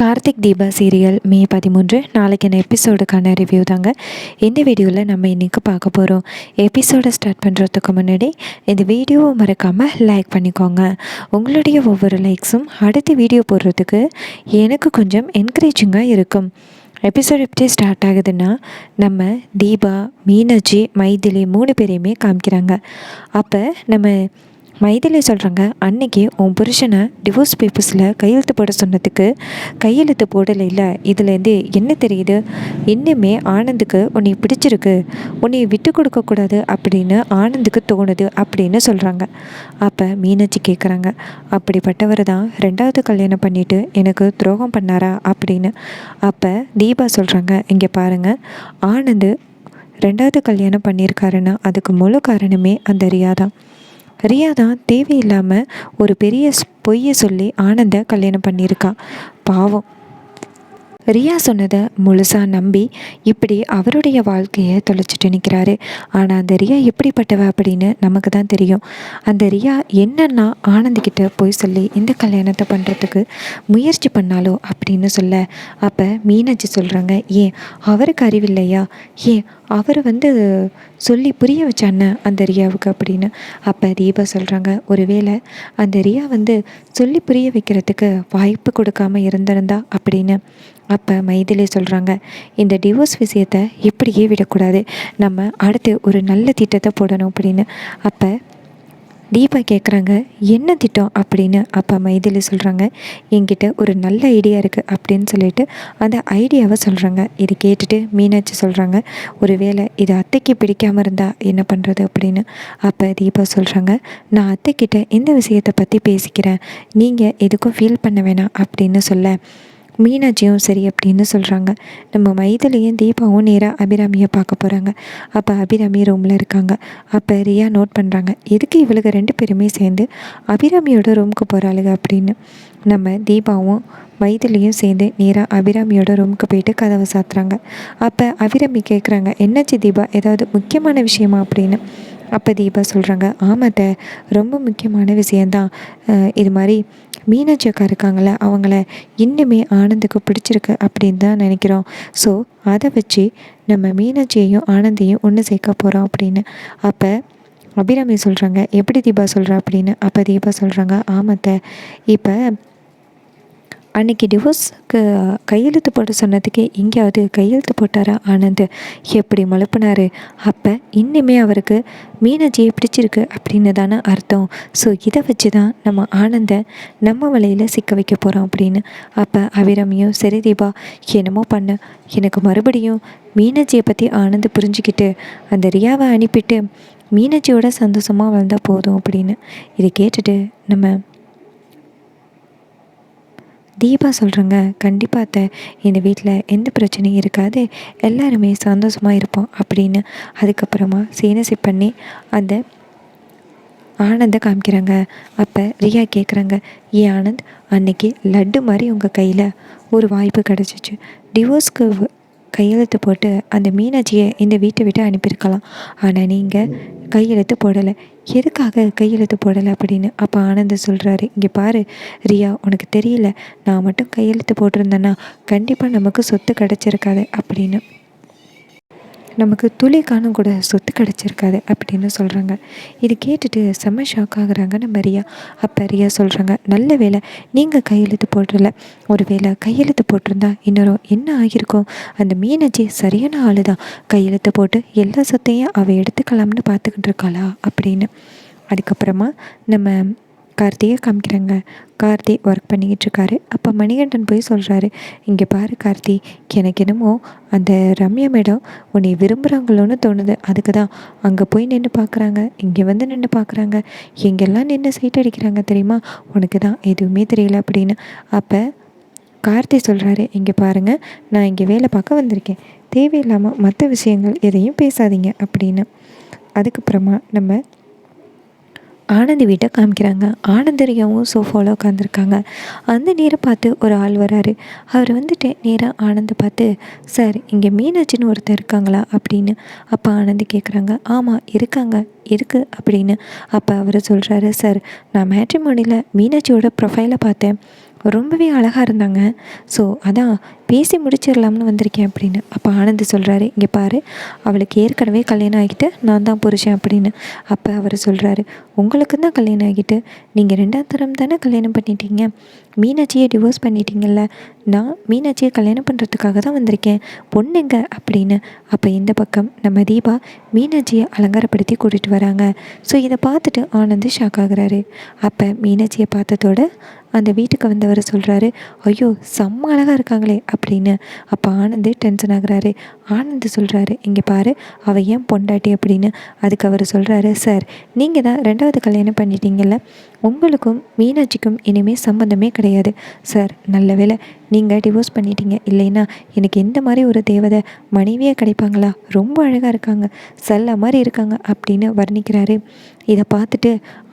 Karthik Deepa serial மே பதிமூன்று. நாளைக்கான எபிசோடுக்கான review தாங்க. இந்த வீடியோவில் நம்ம இன்றைக்கி பார்க்க போகிறோம் எபிசோடை ஸ்டார்ட் பண்ணுறதுக்கு முன்னாடி இந்த வீடியோவை மறக்காமல் லைக் பண்ணிக்கோங்க. உங்களுடைய ஒவ்வொரு லைக்ஸும் அடுத்த வீடியோ போடுறதுக்கு எனக்கு கொஞ்சம் என்கரேஜிங்காக இருக்கும். எபிசோட் எப்படி ஸ்டார்ட் ஆகுதுன்னா நம்ம தீபா மீனாட்சி மைதிலி மூணு பேரையுமே காமிக்கிறாங்க. அப்போ நம்ம மைதிலி சொல்கிறாங்க அன்னைக்கு உன் புருஷனை டிவோர்ஸ் பேப்பர்ஸில் கையெழுத்து போட சொன்னதுக்கு கையெழுத்து போடலை இல்லை. இதுலேருந்து என்ன தெரியுது? இன்னுமே ஆனந்துக்கு உன்னை பிடிச்சிருக்கு. உன்னை விட்டு கொடுக்கக்கூடாது அப்படின்னு ஆனந்துக்கு தோணுது அப்படின்னு சொல்கிறாங்க அப்போ மீனாட்சி கேட்குறாங்க அப்படிப்பட்டவர் தான் ரெண்டாவது கல்யாணம் பண்ணிவிட்டு எனக்கு துரோகம் பண்ணாரா? அப்படின்னு. அப்போ தீபா சொல்கிறாங்க இங்கே பாருங்கள் ஆனந்து ரெண்டாவது கல்யாணம் பண்ணியிருக்காருன்னா அதுக்கு முழு காரணமே அந்த ரியா தான். ரியா தான் தேவையில்லாமல் ஒரு பெரிய பொய்யை சொல்லி ஆனந்தை கல்யாணம் பண்ணியிருக்கா. பாவம். ரியா சொன்னதை முழுசாக நம்பி இப்படி அவருடைய வாழ்க்கையை தொலைச்சிட்டு நிற்கிறாரு ஆனால் அந்த ரியா எப்படிப்பட்டவ அப்படின்னு நமக்கு தான் தெரியும். அந்த ரியா என்னென்னா ஆனந்திக்கிட்ட போய் சொல்லி இந்த கல்யாணத்தை பண்ணுறதுக்கு முயற்சி பண்ணாலோ அப்படின்னு சொல்ல. அப்போ மீனாட்சி சொல்கிறாங்க ஏன் அவருக்கு அறிவில்லையா? ஏன் அவர் வந்து சொல்லி புரிய வச்சாண்ண அந்த ரியாவுக்கு அப்படின்னு. அப்போ தீபா சொல்கிறாங்க ஒருவேளை அந்த ரியா வந்து சொல்லி புரிய வைக்கிறதுக்கு வாய்ப்பு கொடுக்காம இருந்திருந்தா அப்படின்னு. அப்போ மைதிலே சொல்கிறாங்க இந்த டிவோர்ஸ் விஷயத்தை இப்படியே விடக்கூடாது. நம்ம அடுத்து ஒரு நல்ல திட்டத்தை போடணும் அப்படின்னு. அப்போ தீபா கேட்குறாங்க என்ன திட்டம்? அப்படின்னு அப்பா மைதிலி சொல்கிறாங்க என்கிட்ட ஒரு நல்ல ஐடியா இருக்குது அப்படின்னு சொல்லிட்டு அந்த ஐடியாவை சொல்கிறாங்க இது கேட்டுட்டு மீனாட்சி சொல்கிறாங்க ஒரு வேளை இது அத்தைக்கு பிடிக்காமல் இருந்தால் என்ன பண்ணுறது அப்படின்னு அப்போ தீபா சொல்கிறாங்க நான் அத்தைக்கிட்ட இந்த விஷயத்தை பற்றி பேசிக்கிறேன். நீங்கள் எதுக்கும் ஃபீல் பண்ண வேணாம் அப்படின்னு சொல்ல மீனாட்சியும் சரி அப்படின்னு சொல்கிறாங்க நம்ம மைதிலையும் தீபாவும் நேராக அபிராமியை பார்க்க போகிறாங்க அப்போ அபிராமி ரூமில் இருக்காங்க. அப்போ ரியா நோட் பண்ணுறாங்க எதுக்கு இவளுக்கு ரெண்டு பேருமே சேர்ந்து அபிராமியோட ரூமுக்கு போகிறாளுங்க அப்படின்னு. நம்ம தீபாவும் வயதுலேயும் சேர்ந்து நேராக அபிராமியோட ரூமுக்கு போயிட்டு கதவை சாத்துறாங்க. அப்போ அபிராமி கேட்குறாங்க என்னாச்சு தீபா? ஏதாவது முக்கியமான விஷயமா? அப்படின்னு. அப்போ தீபா சொல்கிறாங்க ஆமாத்த ரொம்ப முக்கியமான விஷயந்தான் இது மாதிரி மீனாட்சி அக்கா இருக்காங்கள அவங்கள இன்னுமே ஆனந்துக்கு பிடிச்சிருக்கு அப்படின்னு தான் நினைக்கிறோம். ஸோ அதை வச்சு நம்ம மீனாட்சியையும் ஆனந்தையும் ஒன்று சேர்க்க போகிறோம் அப்படின்னு. அப்போ அபிராமி சொல்கிறாங்க எப்படி தீபா சொல்கிறா அப்படின்னு. அப்போ தீபா சொல்கிறாங்க ஆமாத்த இப்போ அன்னைக்கு டிவோர்ஸ்க்கு கையெழுத்து போட சொன்னதுக்கு எங்கேயாவது கையெழுத்து போட்டாரா ஆனந்த்? எப்படி மழுப்பினாரு? அப்போ இன்னுமே அவருக்கு மீனாட்சியை பிடிச்சிருக்கு அப்படின்னு தானே அர்த்தம். ஸோ இதை வச்சு தான் நம்ம ஆனந்தை நம்ம வலையில் சிக்க வைக்க போகிறோம் அப்படின்னு. அப்போ அபிராமியும் சரி தீபா என்னமோ பண்ண. எனக்கு மறுபடியும் மீனாட்சியை பற்றி ஆனந்த் புரிஞ்சுக்கிட்டு அந்த ரியாவை அனுப்பிட்டு மீனாட்சியோட சந்தோஷமாக வளர்ந்தால் போதும் அப்படின்னு. இதை கேட்டுட்டு நம்ம தீபா சொல்கிறேங்க கண்டிப்பாக அத்தை. இந்த வீட்டில் எந்த பிரச்சனையும் இருக்காது. எல்லாருமே சந்தோஷமாக இருப்போம் அப்படின்னு. அதுக்கப்புறமா சீனசி பண்ணி அந்த ஆனந்தை காமிக்கிறாங்க. அப்போ ரியா கேட்குறாங்க ஏ ஆனந்த் அன்னைக்கு லட்டு மாதிரி உங்கள் கையில் ஒரு வாய்ப்பு கிடச்சிச்சு. டிவோர்ஸ்க்கு கையெழுத்து போட்டு அந்த மீனாட்சியை இந்த வீட்டை விட்டு அனுப்பியிருக்கலாம். ஆனால் நீங்கள் கையெழுத்து போடலை. எதுக்காக கையெழுத்து போடலை அப்படின்னு அப்போ ஆனந்த் சொல்கிறாரு இங்கே பாரு ரியா உனக்கு தெரியல. நான் மட்டும் கையெழுத்து போட்டிருந்தேன்னா கண்டிப்பாக நமக்கு சொத்து கிடச்சிருக்காது அப்படின்னு. நமக்கு துளி காணம் கூட சொத்து கிடச்சிருக்காது அப்படின்னு சொல்கிறாங்க இது கேட்டுட்டு செம்ம ஷாக் ஆகுறாங்க நம்ம ரியா. அப்போ ரியா சொல்கிறாங்க நல்ல வேலை நீங்கள் கையெழுத்து போடல ஒரு வேளை கையெழுத்து போட்டிருந்தா இன்னொரு என்ன ஆகியிருக்கும்? அந்த மீனஜி சரியான ஆளு தான் கையெழுத்து போட்டு எல்லா சொத்தையும் அவள் எடுத்துக்கலாம்னு பார்த்துக்கிட்டு இருக்காளா? அப்படின்னு. அதுக்கப்புறமா நம்ம கார்த்தியை காமிக்கிறாங்க. கார்த்தி ஒர்க் பண்ணிக்கிட்டு இருக்காரு அப்போ மணிகண்டன் போய் சொல்கிறாரு இங்கே பாரு கார்த்தி எனக்கு என்னமோ அந்த ரம்யா மேடம் உன்னை விரும்புகிறாங்களோன்னு தோணுது. அதுக்கு தான் அங்கே போய் நின்று பார்க்குறாங்க இங்கே வந்து நின்று பார்க்குறாங்க எங்கெல்லாம் நின்று சைட் அடிக்கிறாங்க தெரியுமா? உனக்கு தான் எதுவுமே தெரியல அப்படின்னு. அப்போ கார்த்தி சொல்கிறாரு இங்கே பாருங்கள் நான் இங்கே வேலை பார்க்க வந்திருக்கேன். தேவையில்லாமல் மற்ற விஷயங்கள் எதையும் பேசாதீங்க அப்படின்னு. அதுக்கப்புறமா நம்ம ஆனந்தி வீட்டை காமிக்கிறாங்க. ஆனந்தரியாவும் சோஃபாவில் உட்காந்துருக்காங்க அந்த நேரம் பார்த்து ஒரு ஆள் வராரு. அவர் வந்துட்டு நேராக ஆனந்த் பார்த்து சார் இங்கே மீனாட்சின்னு ஒருத்தர் இருக்காங்களா? அப்படின்னு அப்போ ஆனந்தி கேட்குறாங்க ஆமாம் இருக்காங்க. இருக்கு அப்படின்னு அப்போ அவர் சொல்கிறாரு சார் நான் மேட்ரிமோனியில் மீனாட்சியோட ப்ரொஃபைலை பார்த்தேன். ரொம்பவே அழகாக இருந்தாங்க. ஸோ அதான் பேசி முடிச்சிடலாம்னு வந்திருக்கேன் அப்படின்னு. அப்போ ஆனந்த் சொல்கிறாரு இங்கே பாரு அவளுக்கு ஏற்கனவே கல்யாணம் ஆகிட்டு நான் தான் புருஷன் அப்படின்னு. அப்போ அவர் சொல்கிறாரு உங்களுக்கு தான் கல்யாணம் ஆகிட்டு நீங்கள் ரெண்டாம் தரம் தானே கல்யாணம் பண்ணிட்டீங்க? மீனாட்சியை டிவோர்ஸ் பண்ணிட்டீங்கல்ல நான் மீனாட்சியை கல்யாணம் பண்ணுறதுக்காக தான் வந்திருக்கேன். பொண்ணுங்க அப்படின்னு. அப்போ இந்த பக்கம் நம்ம தீபா மீனாட்சியை அலங்காரப்படுத்தி கூட்டிகிட்டு வராங்க. ஸோ இதை பார்த்துட்டு ஆனந்த் ஷாக் ஆகுறாரு. அப்போ மீனாட்சியை பார்த்ததோட அந்த வீட்டுக்கு வந்தவர் சொல்கிறாரு ஐயோ செம்ம அழகாக இருக்காங்களே அப்படின்னு. அப்போ ஆனந்தே டென்ஷன் ஆகுறாரு. ஆனந்த் சொல்கிறாரு இங்கே பாரு அவள் ஏன் பொண்டாட்டி? அப்படின்னு. அதுக்கு அவர் சொல்கிறாரு சார் நீங்கள் தான் ரெண்டாவது கல்யாணம் பண்ணிட்டீங்கல்ல? உங்களுக்கும் மீனாட்சிக்கும் இனிமேல் சம்மந்தமே கிடையாது. சார் நல்ல வேலை நீங்கள் டிவோர்ஸ் பண்ணிட்டீங்க இல்லைன்னா எனக்கு எந்த மாதிரி ஒரு தேவதை மனைவியாக கிடைப்பாங்களா? ரொம்ப அழகாக இருக்காங்க. செல்ல மாதிரி இருக்காங்க அப்படின்னு வர்ணிக்கிறாரு. இதை பார்த்துட்டு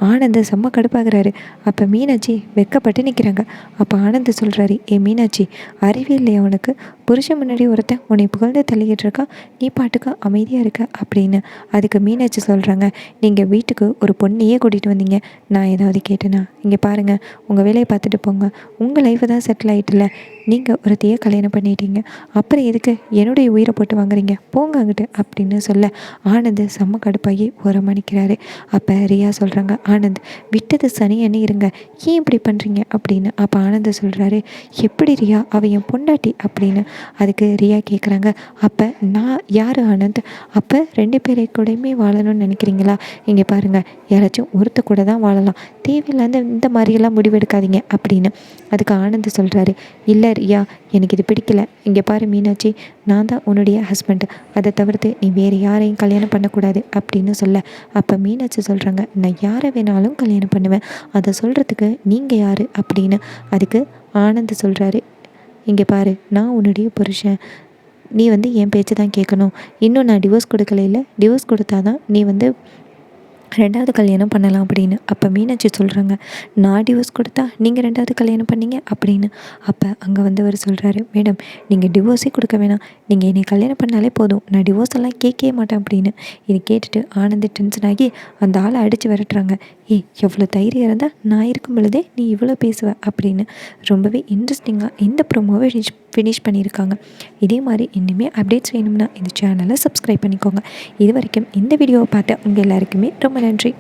ஆனந்த் செம்ம கடுப்பாகிறாரு. அப்போ மீனாட்சி வெக்கப்பட்டு நிற்கிறாங்க அப்போ ஆனந்த் சொல்கிறாரு ஏ மீனாட்சி அறிவி இல்லையா உனக்கு? புருஷன் முன்னாடி ஒருத்தன் உன்னை புகழ்ந்து தள்ளிக்கிட்டு இருக்கா? நீ பாட்டுக்கு அமைதியாக இருக்க அப்படின்னு அதுக்கு மீனாட்சி சொல்கிறாங்க நீங்கள் வீட்டுக்கு ஒரு பொண்ணையே கூட்டிகிட்டு வந்தீங்க. நான் ஏதாவது கேட்டேனா? இங்கே பாருங்கள் உங்கள் வேலையை பார்த்துட்டு போங்க. உங்கள் லைஃப்பை தான் செட்டில் ஆகிட்டுல நீங்கள் ஒருத்தையே கல்யாணம் பண்ணிட்டீங்க. அப்புறம் எதுக்கு என்னுடைய உயிரை போட்டு வாங்குறீங்க? போங்க அங்கிட்டு அப்படின்னு சொல்ல ஆனந்த் செம்ம கடுப்பாகி மணிக்கிறாரு அப்போ ரியா சொல்கிறாங்க ஆனந்த் விட்டது சனியன்னு இருங்க. ஏன் இப்படி பண்ணுறீங்க அப்படின்னு அப்போ ஆனந்த் சொல்கிறாரு எப்படி ரியா? அவ என் பொண்டாட்டி. அப்படின்னு அதுக்கு ரியா கேட்குறாங்க அப்போ நான் யார் ஆனந்த்? அப்போ ரெண்டு பேரை கூடயுமே வாழணும்னு நினைக்கிறீங்களா? இங்கே பாருங்கள் யாராச்சும் ஒருத்த கூட தான் வாழலாம். தேவையில்லாத இந்த மாதிரியெல்லாம் முடிவெடுக்காதீங்க அப்படின்னு அதுக்கு ஆனந்த் சொல்கிறாரு இல்லை ரியா எனக்கு இது பிடிக்கல. இங்கே பாரு மீனாட்சி நான் தான் உன்னுடைய ஹஸ்பண்ட் அதை தவிர்த்து நீ வேறு யாரையும் கல்யாணம் பண்ணக்கூடாது அப்படின்னு சொல்ல. அப்போ மீனாட்சி சொல்கிறாங்க நான் யாரை வேணாலும் கல்யாணம் பண்ணுவேன். அதை சொல்கிறதுக்கு நீங்கள் யார் அப்படின்னு. அதுக்கு ஆனந்த் சொல்கிறாரு இங்கே பாரு நான் உன்னுடைய புருஷன். நீ வந்து என் பேச்சு தான் கேட்கணும். இன்னும் நான் டிவோர்ஸ் கொடுக்கல இல்லை? டிவோர்ஸ் கொடுத்தா தான் நீ வந்து ரெண்டாவது கல்யாணம் பண்ணலாம் அப்படின்னு. அப்போ மீனாட்சி சொல்கிறாங்க நான் டிவோர்ஸ் கொடுத்தா நீங்கள் ரெண்டாவது கல்யாணம் பண்ணீங்க? அப்படின்னு. அப்போ அங்கே வந்தவர் சொல்கிறாரு மேடம் நீங்கள் டிவோர்ஸே கொடுக்க வேணாம். நீங்கள் என்னை கல்யாணம் பண்ணாலே போதும். நான் டிவோர்ஸ் எல்லாம் கேட்கவே மாட்டேன் அப்படின்னு. இதை கேட்டுட்டு ஆனந்த் டென்ஷன் ஆகி அந்த ஆளை அடித்து விரட்டுறாங்க. ஏய் எவ்வளோ தைரியம் இருந்தால் நான் இருக்கும் பொழுதே நீ இவ்வளோ பேசுவ அப்படின்னு. ரொம்பவே இன்ட்ரெஸ்டிங்காக இந்த ப்ரோமோவை ஃபினிஷ் பண்ணியிருக்காங்க. இதே மாதிரி இன்னுமே அப்டேட்ஸ் வேணும்னா இந்த சேனலை சப்ஸ்கிரைப் பண்ணிக்கோங்க. இது வரைக்கும் இந்த வீடியோவை பார்த்த உங்கள் எல்லாருக்குமே ரொம்ப நன்றி.